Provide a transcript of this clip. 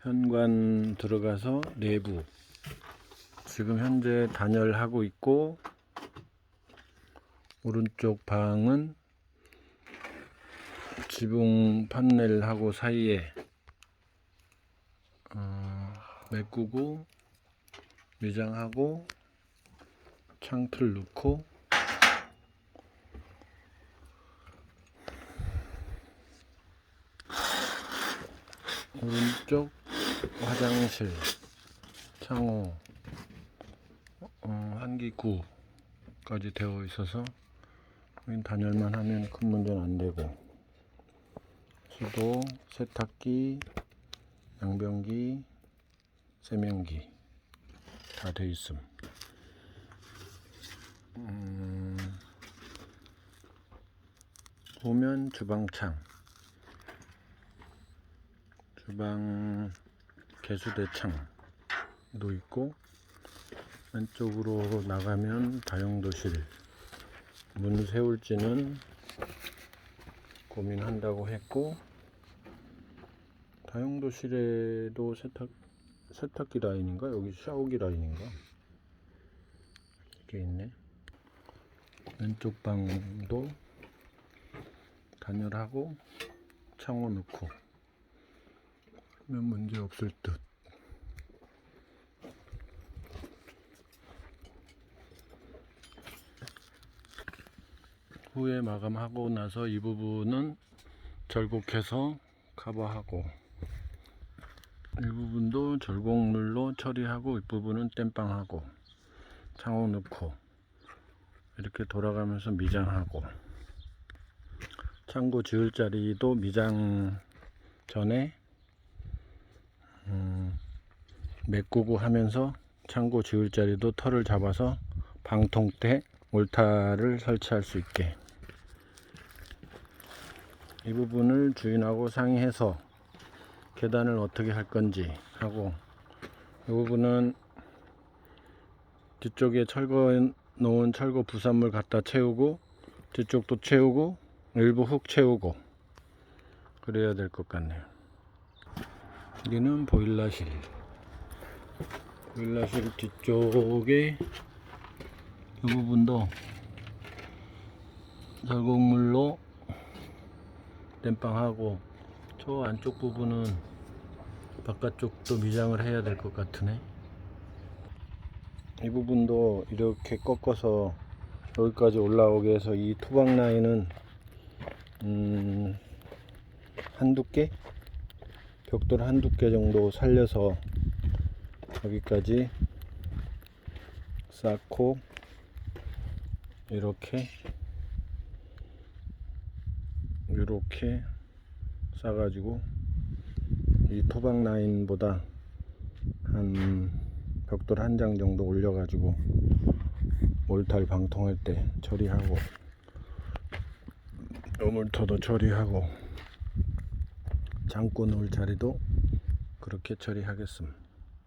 현관 들어가서 내부. 지금 현재 단열하고 있고 오른쪽 방은 지붕 판넬하고 사이에 어, 메꾸고 미장하고 창틀 넣고 오른쪽 화장실 창호 어, 한기구까지 되어 있어서 여긴 단열만 하면 큰 문제는 안 되고 수도 세탁기 양변기 세면기 다 돼 있음. 음, 보면 주방창. 주방 개수대창도 있고 왼쪽으로 나가면 다용도실 문 세울지는 고민한다고 했고 다용도실에도 세탁 세탁기 라인인가? 여기 샤워기 라인인가? 이게 있네. 왼쪽 방도 단열하고 창호 넣고 하면 문제 없을 듯. 후에 마감하고 나서 이 부분은 절곡해서 커버하고 이 부분도 절곡물로 처리하고 이 부분은 땜빵하고 창호 넣고 이렇게 돌아가면서 미장하고 창고 지을 자리도 미장 전에 음, 메꾸고 하면서 창고 지을 자리도 털을 잡아서 방통대 올타를 설치할 수 있게. 이 부분을 주인하고 상의해서 계단을 어떻게 할 건지 하고 이 부분은 뒤쪽에 철거 놓은 철거 부산물 갖다 채우고 뒤쪽도 채우고 일부 흙 채우고 그래야 될 것 같네요 여기는 보일러실. 보일러실 뒤쪽에 이 부분도 절곡물로 땜빵하고 저 안쪽 부분은 바깥쪽도 미장을 해야 될 것 같으네. 이 부분도 이렇게 꺾어서 여기까지 올라오게 해서 이 투박 라인은 음, 한두 개 벽돌 한두 개 정도 살려서 여기까지 쌓고 이렇게 이렇게 싸가지고 이 토박 라인보다 한 벽돌 한 장 정도 올려가지고 몰탈 방통할 때 처리하고 요물터도 처리하고 장고 놓을 자리도 그렇게 처리하겠습니다.